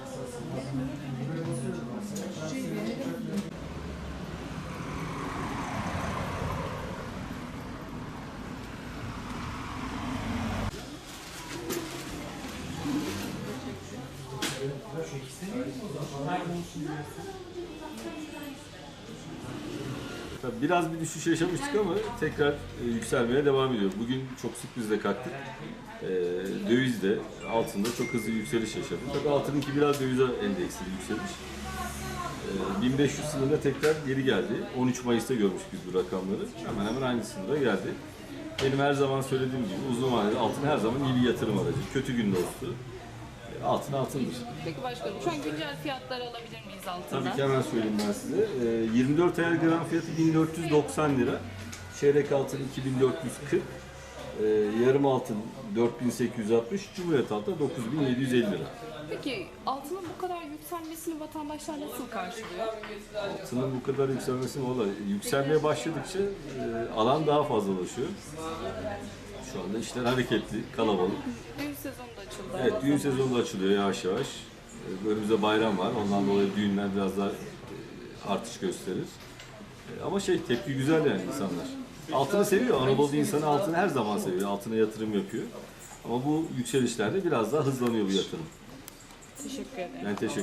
Nasılsın? Tabii biraz bir düşüş yaşamıştık ama tekrar e, yükselmeye devam ediyor. Bugün çok sürprizle kalktık. E, dövizde, altında çok hızlı yükseliş yaşadı. Tabii altınınki biraz dövize endeksli yükseliş. E, 1500 sınırına tekrar geri geldi. 13 Mayıs'ta görmüş biz bu rakamları. Hemen hemen aynı sınıra geldi. Benim her zaman söylediğim gibi uzun vadeli altın her zaman iyi bir yatırım aracı. Kötü gün dostu. E, Altın altındır. Peki başkanım şu an güncel fiyatları alabilir miyiz altında? Tabii ki hemen söyleyeyim ben size. Ee, 24 ayar gram fiyatı 1490 lira. Çeyrek altın 2440. Ee, yarım altın 4860. Cumhuriyet altın 9750 lira. Peki altının bu kadar yükselmesini vatandaşlar nasıl karşılıyor? Altının bu kadar yükselmesi olay. Yükselmeye başladıkça e, alan daha fazlalaşıyor. Şu anda işler hareketli, kalabalık. Düğün sezonu açıldı. Evet, düğün sezonu da açılıyor yavaş yavaş. Ee, Önümüzde bayram var. Ondan dolayı düğünler biraz daha e, artış gösterir. E, Ama şey tepki güzel yani insanlar. Altını seviyor. Anadolu insanı altını her zaman seviyor. Altına yatırım yapıyor. Ama bu yükselişlerde biraz daha hızlanıyor bu yatırım. Teşekkür ederim. Ben teşekkür